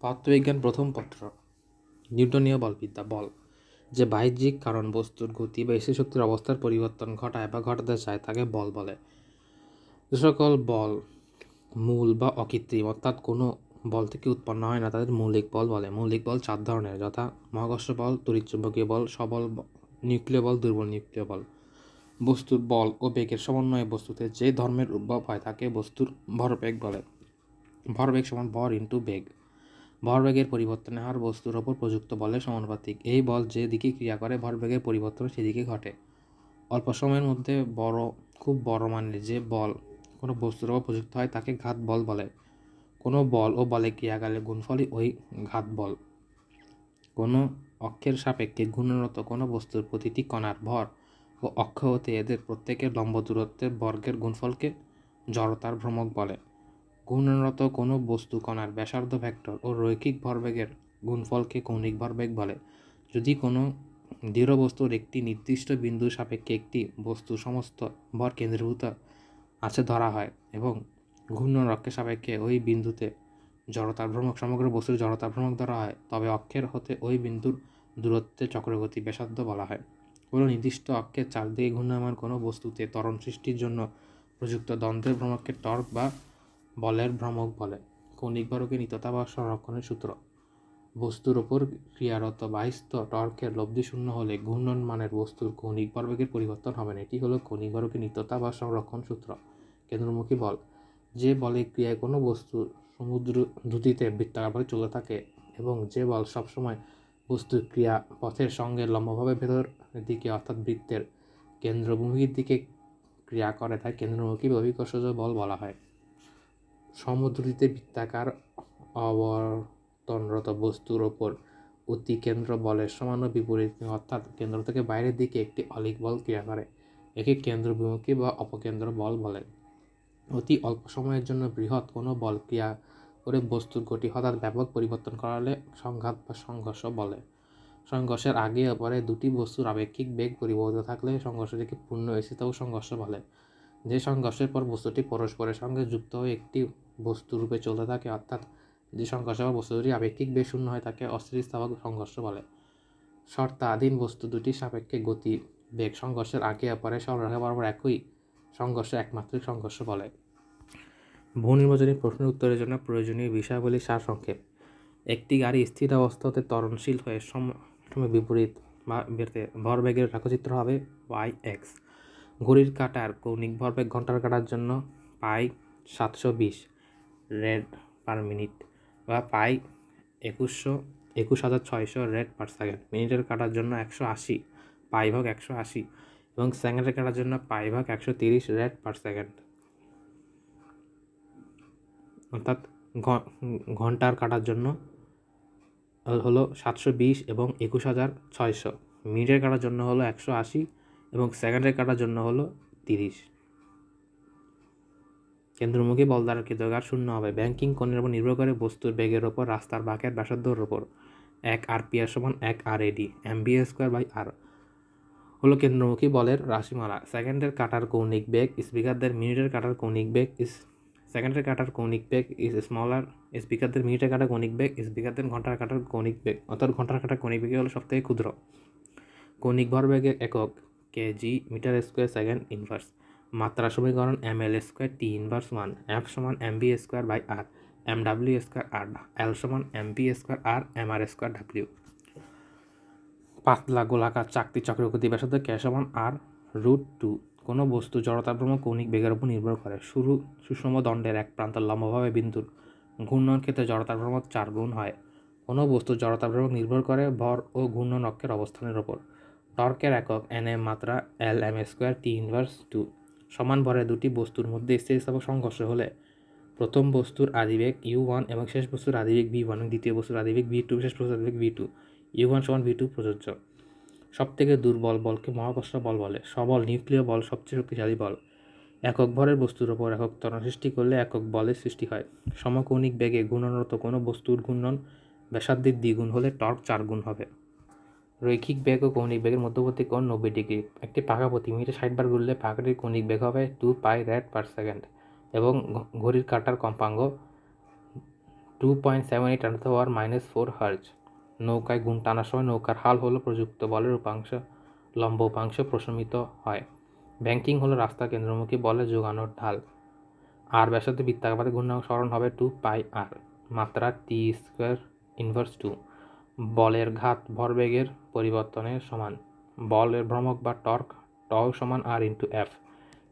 পদার্থবিজ্ঞান প্রথম পত্র। নিউটনীয় বলবিদ্যা বল। যে বাহ্যিক কারণ বস্তুর গতি বা স্থির শক্তির অবস্থার পরিবর্তন ঘটায় বা ঘটাতে চায়, তাকে বল বলে। যে সকল বল মূল বা অকৃত্রিম, অর্থাৎ কোনো বল থেকে উৎপন্ন হয় না, তাদের মৌলিক বল বলে। মৌলিক বল চার ধরনের, যথা মহাকর্ষ বল, তড়িৎচুম্বকীয় বল, সবল নিউক্লিয় বল, দুর্বল নিউক্লিয় বল। বস্তুর বল ও বেগের সমন্বয়ে বস্তুতে যে ধর্মের উদ্ভব হয়, তাকে বস্তুর ভরবেগ বলে। ভরবেগ সমান ভর ইন্টু বেগ। ভরবেগের পরিবর্তনের হার বস্তুর ওপর প্রযুক্ত বলের সমানুপাতিক। এই বল যে দিকে ক্রিয়া করে, ভরবেগের পরিবর্তন সেদিকে ঘটে। অল্প সময়ের মধ্যে বড়, খুব বড় মানের যে বল কোনো বস্তুর ওপর প্রযুক্ত হয়, তাকে ঘাত বল বলে। কোনো বল ও বলে ক্রিয়াকালে গুণফলই ওই ঘাত বল। কোনো অক্ষের সাপেক্ষে ঘূর্ণরত কোনো বস্তুর প্রতিটি কণার ভর ও অক্ষ হতে এদের প্রত্যেকের লম্ব দূরত্বের বর্গের গুণফলকে জড়তার ভ্রমক বলে। ঘূর্ণনরত কোনো বস্তু কণার ব্যাসার্ধ ভেক্টর ও রৈখিক ভরবেগের গুণফলকে কৌণিক ভরবেগ বলে। যদি কোনো দৃঢ় বস্তুর একটি নির্দিষ্ট বিন্দু সাপেক্ষে একটি বস্তু সমস্ত ভর কেন্দ্রীভূত আছে ধরা হয় এবং ঘূর্ণন অক্ষের সাপেক্ষে ওই বিন্দুতে জড়তার ভ্রমক, সমগ্র বস্তুর জড়তার ভ্রমক ধরা হয়, তবে অক্ষের হতে ওই বিন্দুর দূরত্বে চক্রগতি ব্যাসার্ধ বলা হয়। কোনো নির্দিষ্ট অক্ষের চারদিকে ঘূর্ণায়মান কোনো বস্তুতে ত্বরণ সৃষ্টির জন্য প্রযুক্ত দ্বন্দ্বের ভ্রমককে টর্ক বা বলের ভ্রমক বলে। কৌণিক ভরকে নিত্যতা বা সংরক্ষণের সূত্র। বস্তুর ওপর ক্রিয়ারত বাহিস্ত টর্কের লব্ধি শূন্য হলে ঘূর্ণন মানের বস্তুর কৌণিক ভরবেগের পরিবর্তন হবে না। এটি হলো কৌণিক ভরকের নিত্যতা বা সংরক্ষণ সূত্র। কেন্দ্রমুখী বল। যে বলে ক্রিয়ায় কোনো বস্তু সমুদ্র দ্রুতিতে বৃত্তাকারে চলে থাকে এবং যে বল সবসময় বস্তুর ক্রিয়া পথের সঙ্গে লম্বভাবে ভেতর দিকে অর্থাৎ বৃত্তের কেন্দ্রভূমির দিকে ক্রিয়া করে তাই কেন্দ্রমুখী অভিকর্ষজ বল বলা হয়। সমদ্রুতিতে বৃত্তাকার অবর্তনরত বস্তুর ওপর অতি কেন্দ্র বলের সমান বিপরীত। অর্থাৎ কেন্দ্র থেকে বাইরের দিকে একটি অলিক বল ক্রিয়া করে, একে কেন্দ্রবিমুখী বা অপকেন্দ্র বল বলে। অতি অল্প সময়ের জন্য বৃহৎ কোনো বল ক্রিয়া করে বস্তুর গতি হঠাৎ ব্যাপক পরিবর্তন করালে সংঘাত বা সংঘর্ষ বলে। সংঘর্ষের আগে পরে দুটি বস্তুর আপেক্ষিক বেগ পরিবর্তিত থাকলে সংঘর্ষটিকে পূর্ণ স্থিত সংঘর্ষ বলে। যে সংঘর্ষের পর বস্তুটি পরস্পরের সঙ্গে যুক্ত হয়ে একটি বস্তু রূপে চলতে থাকে, অর্থাৎ যে সংঘর্ষের পর বস্তু দুটি আপেক্ষিক বেগ শূন্য হয় তাকে অস্থিতিস্থাপক সংঘর্ষ বলে। শর্তাধীন বস্তু দুটির সাপেক্ষে গতি বেগ সংঘর্ষের আগে ও পরে সরলরেখা বরাবর একই সংঘর্ষ, একমাত্রিক সংঘর্ষ বলে। বহু নির্বাচনী প্রশ্নের উত্তরের জন্য প্রয়োজনীয় বিষয়াবলী সারসংক্ষেপ একটি গাড়ি স্থির অবস্থাতে ত্বরণশীল হয়ে সম- বিপরীত বা বেরতে ভরবেগের রেখাচিত্র হবে ওয়াই এক্স ঘড়ির কাঁটার কৌণিক ভরবেগ ঘণ্টার কাটার জন্য পাই সাতশো বিশ রেড পার মিনিট বা পাই একুশশো, একুশ হাজার ছয়শো রেড পার সেকেন্ড। মিনিটের কাটার জন্য একশো আশি, পাই ভাগ একশো আশি এবং সেকেন্ডের কাটার জন্য পাই ভাগ একশো তিরিশ রেড পার সেকেন্ড। অর্থাৎ ঘণ্টার কাটার জন্য হলো সাতশো বিশ এবং একুশ হাজার ছয়শো। মিনিটের কাটার জন্য হলো একশো আশি এবং সেকেন্ডের কাটার জন্য হলো তিরিশ। কেন্দ্রমুখী বল দ্বারা কৃতকার শূন্য হবে। ব্যাংকিং কোণের উপর নির্ভর করে বস্তুর বেগের ওপর রাস্তার বাঁকের ব্যাসার্ধর ওপর এক আর পি আর সমান এক আর এডি M B square by R. হলো কেন্দ্রমুখী বলের রাশিমালা। সেকেন্ডের কাটার কৌণিক বেগ স্পিকারদের মিনিটের কাটার কৌণিক বেগ ইস সেকেন্ডের কাটার কৌণিক বেগ ইজ স্মলার স্পিকারদের মিনিটের কাটার কৌণিক বেগ স্পিকারদের ঘণ্টার কাটার কৌণিক বেগ। অর্থাৎ ঘণ্টার কাটার কৌণিক বেগ হলো সবথেকে ক্ষুদ্র। কৌণিক ভরবেগের একক। KG metre square second inverse. মাত্রা সমীকরণ M L square T inverse one, F সমান M B square by R M W square R, L সমান M P square R M R square W. পাতলা গোলাকার চাকতি চক্রগতি ব্যাসার্ধ কে সমান আর রুট টু। কোনো বস্তু জড়তাভ্রম কৌণিক বেগের উপর নির্ভর করে। শুরু সুষম দণ্ডের এক প্রান্ত লম্বভাবে বিন্দুর ঘূর্ণন ক্ষেত্রে জড়তাভ্রম চার গুণ হয়। কোনো বস্তু জড়তাভ্রম নির্ভর করে ভর ও ঘূর্ণন অক্ষের অবস্থানের ওপর টর্কের একক এন এম মাত্রা L M square T inverse two সমান ভরে দুটি বস্তুর মধ্যে স্থিতিস্থাপক সংঘর্ষ হলে প্রথম বস্তুর আদিবেগ ইউ ওয়ান এবং শেষ বস্তুর আদিবেগ ভি ওয়ান এবং দ্বিতীয় বস্তুর আদিবেগ ভি টু শেষ বস্তুর আদিবেগ ভি টু ইউ ওয়ান সমান ভি টু প্রযোজ্য। সবথেকে দুর্বল বলকে মহাকর্ষ বল বলে। সবল নিউক্লিয় বল সবচেয়ে শক্তিশালী বল। একক ভরের বস্তুর ওপর একক ত্বরণ সৃষ্টি করলে একক বলের সৃষ্টি হয়। সমকৌণিক বেগে ঘূর্ণনরত কোনো বস্তুর ঘূর্ণন ব্যাসার্ধের দ্বিগুণ হলে টর্ক চার গুণ হবে। রৈখিক বেগ ও কৌণিক বেগের মধ্যবর্তী কোণ নব্বই ডিগ্রি। একটি পাকা প্রতি মিনিটে ষাট বার ঘুরলে পাকাটির কৌণিক বেগ হবে two pi rad per second এবং ঘড়ির কাঁটার কম্পাঙ্গ two point seven eight ten power minus four hertz নৌকায় গুণ টানার সময় নৌকার হাল হলো প্রযুক্ত বলের উপাংশ, লম্ব উপাংশ প্রশমিত হয়। ব্যাংকিং হলো রাস্তা কেন্দ্রমুখী বলে যোগানোর ঢাল। আর ব্যাসার্ধ বৃত্তাকারে ঘূর্ণাঙ্ক স্মরণ হবে টু পাই আর মাত্রা টি স্কোয়ার ইনভার্স টু বলের ঘাত ভরবেগের পরিবর্তনের সমান। বলের ভ্রমক বা টর্ক, টও সমান আর ইন্টু এফ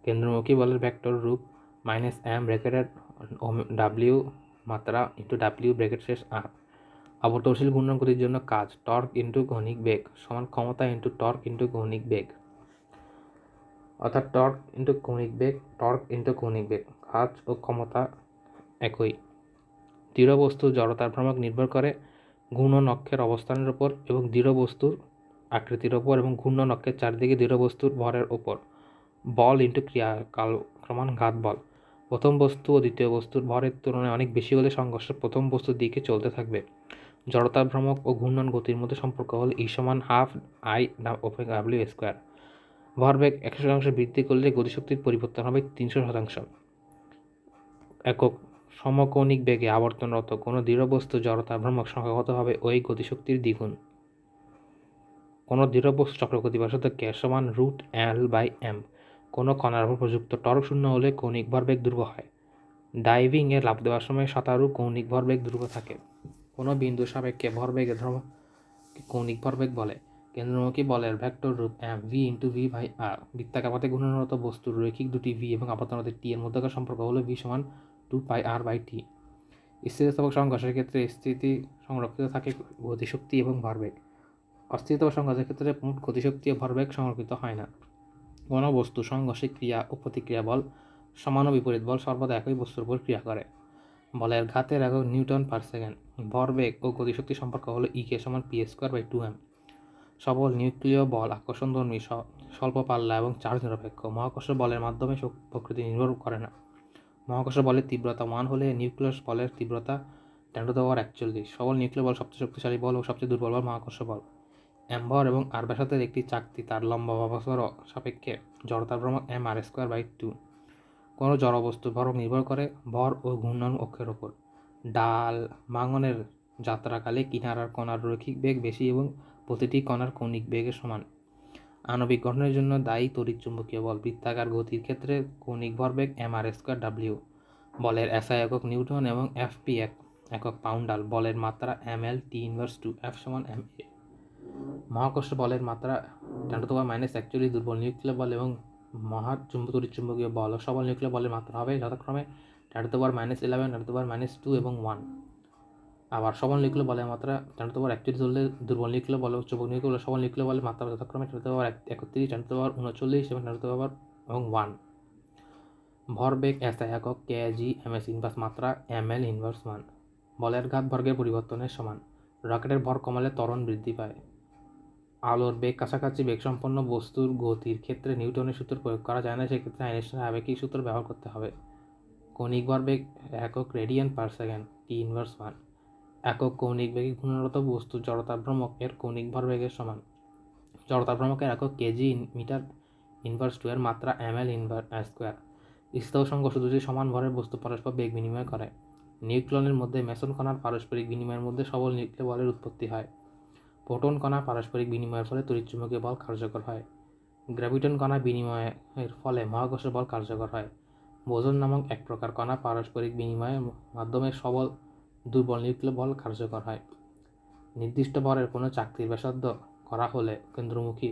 কেন্দ্রমুখী বলের ভেক্টর রূপ মাইনাস এম ব্র্যাকেটের ডাব্লিউ মাত্রা ইন্টু ডাব্লিউ ব্র্যাকেট শেষ আর অপতর্শীল ঘূর্ণন গতির জন্য কাজ, টর্ক ইন্টু ঘনিক বেগ সমান ক্ষমতা ইন্টু টর্ক ইন্টু ঘনিক বেগ। অর্থাৎ টর্ক ইন্টু কৌণিক বেগ, টর্ক ইন্টু কৌণিক বেগ, কাজ ও ক্ষমতা একই। দৃঢ় বস্তুর জড়তার ভ্রমক নির্ভর করে ঘূর্ণন অক্ষের অবস্থানের উপর এবং দৃঢ় বস্তুর আকৃতির ওপর এবং ঘূর্ণন অক্ষের চারদিকে দৃঢ় বস্তুর ভরের ওপর বল ইন্টু ক্রিয়া, কাল ক্রমান ঘাত বল। প্রথম বস্তু ও দ্বিতীয় বস্তুর ভরের তুলনায় অনেক বেশি হলে সংঘর্ষ প্রথম বস্তুর দিকে চলতে থাকবে। জড়তা ভ্রমক ও ঘূর্ণন গতির মধ্যে সম্পর্ক হল ই সমান হাফ আই ওপেন ডাব্লিউ স্কোয়ার ভরবেগ একশো শতাংশ বৃদ্ধি করলে গতিশক্তির পরিবর্তন হবে তিনশো শতাংশ। একক সমকৌণিক বেগে আবর্তনরত কোনো দৃঢ় বস্তু জড়তা ভ্রমক সংখ্যাগতভাবে ওই গতিশক্তির দ্বিগুণ। কোনো দৃঢ় বস্তু চক্রগতি বশত কে সমান রুট এল বাই এম। কোনো কণার উপর প্রযুক্ত টর্ক শূন্য হলে কৌণিক ভরবেগ ধ্রুব হয়। ডাইভিংয়ে লাভ দেওয়ার সময় সাঁতারু কৌণিক ভরবেগ ধ্রুব থাকে। কোনো বিন্দু সাপেক্ষে ভরবেগের ধর্ম কৌণিক ভরবেগ বলে। কেন্দ্রমুখী বলের ভেক্টর রূপ M V into V by R বৃত্তাকাপাতে ঘূর্ণনরত বস্তুর রৈখিক দুটি ভি এবং আপাতনতে টি এর মধ্যকার সম্পর্ক হলো ভি সমান two pi R by T. স্থিতিস্থাপক সংঘর্ষের ক্ষেত্রে স্থিতি সংরক্ষিত থাকে গতিশক্তি এবং ভরবেগ। অস্থিরতাপক সংঘর্ষের ক্ষেত্রে মোট গতিশক্তি ও ভরবেগ সংরক্ষিত হয় না। কোনো বস্তু সংঘর্ষে ক্রিয়া ও প্রতিক্রিয়া বল সমান ও বিপরীত বল সর্বদা একই বস্তুর উপর ক্রিয়া করে। বলের ঘাতের একক নিউটন পার সেকেন্ড। ভরবেগ ও গতিশক্তি সম্পর্ক হলো ই কে সমান P square by two M সবল নিউক্লিয় বল আকর্ষণধর্মী স্বল্প পাল্লা এবং চার্জ নিরপেক্ষ। মহাকর্ষ বলের মাধ্যমে প্রকৃতি নির্ভর করে না। মহাকর্ষ বলের তীব্রতা ওয়ান হলে নিউক্লিয়াস বলের তীব্রতা টেন টু দেওয়ার একচল্লিশ। সবল নিউক্লিয় বল সবচেয়ে শক্তিশালী বল ও সবচেয়ে দুর্বল বল মহাকর্ষ বল। অ্যাম্বর এবং আর ব্যাসাতের একটি চাকতি তার লম্বা বছর সাপেক্ষে জড়তার ভ্রমণ M R square by two কোনো জড়বস্তুর ভর নির্ভর করে ভর ও ঘূর্ণন অক্ষের ওপর। ডাল ভাঙনের যাত্রাকালে কিনারার কণার রৈখিক বেগ বেশি এবং প্রতিটি কণার কৌণিক বেগের সমান। আণবিক গঠনের জন্য দায়ী তড়িৎ চুম্বকীয় বল বৃত্তাকার গতির ক্ষেত্রে কৌণিক ভরবেগ এম আর স্কোয়ার ডাব্লিউ বলের এসআই একক নিউটন এবং এফ পি এক একক পাউন্ডাল বলের মাত্রা M L T inverse two F সমান এম এ মহাকর্ষ বলের মাত্রা টেন মাইনাস একচল্লিশ দুর্বল নিউক্লিয় বল এবং মহা তড়িৎ চুম্বকীয় বল ও সবল নিউক্লিয় বলের মাত্রা হবে যথাক্রমে ten to minus eleven ten to minus two এবং ওয়ান আবার সবল নিউক্লিয় বলে মাত্রা টেন টু একত্রিশ ধরলে দুর্বল নিউক্লিয় বলে নিউক্লিয় বল সবল নিউক্লিয় বলের মাত্রা যথাক্রমে টেন টু একত্রিশ টেন টু উনচল্লিশ, এবং টেন টু এবং ওয়ান ভরবেগ এস একক K G M S inverse মাত্রা এম এল ইনভার্স ওয়ান বলের ঘাত বর্গের পরিবর্তনের সমান। রকেটের ভর কমালে ত্বরণ বৃদ্ধি পায়। আলোর বেগ কাছাকাছি বেগসম্পন্ন বস্তুর গতির ক্ষেত্রে নিউটনের সূত্র প্রয়োগ করা যায় না, সেক্ষেত্রে আইনস্টাইন আবেগিক সূত্র ব্যবহার করতে হবে। কৌণিক ভরবেগ একক radian per second T inverse one একক কৌণিক বেগে ঘূর্ণরত বস্তু জড়তা ভ্রমক এর কৌণিক ভরবেগের সমান জড়তা ভ্রমকের একক কেজি মিটার ইনভার্স টু মাত্রা এম এল ইনভার স্কোয়ার স্থিত সংঘর্ষ দুটি সমান ভরের বস্তু পরস্পর বেগ বিনিময় করে। নিউক্লনের মধ্যে মেসন কণার পারস্পরিক বিনিময়ের মধ্যে সবল নিউক্লিয় বলের উৎপত্তি হয়। প্রোটন কণা পারস্পরিক বিনিময়ের ফলে তড়িৎচুম্বকীয় বল কার্যকর হয়। গ্র্যাভিটন কণা বিনিময়ের ফলে মহাকর্ষ বল কার্যকর হয়। বোজন নামক এক প্রকার কণা পারস্পরিক বিনিময়ের মাধ্যমে সবল দুর্বল নিউক্লিয় বল কার্যকর হয়। নির্দিষ্ট ভরের কোনো চাকরির ব্যাসার্ধ করা হলে কেন্দ্রমুখী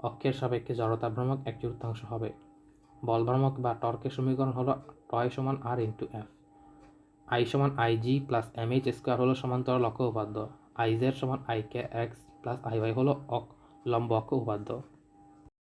অক্ষের সাপেক্ষে জড়তা ভ্রমক এক চতুর্থাংশ হবে। বল ভ্রমক বা টর্কের সমীকরণ হলো টয় সমান আর ইন্টু এফ আই সমান I G plus M H square হলো সমান্তরাল অক্ষ উপাদ্য আই জেড সমান I K X plus I Y হলো অক লম্ব অক্ষ উপাদ্য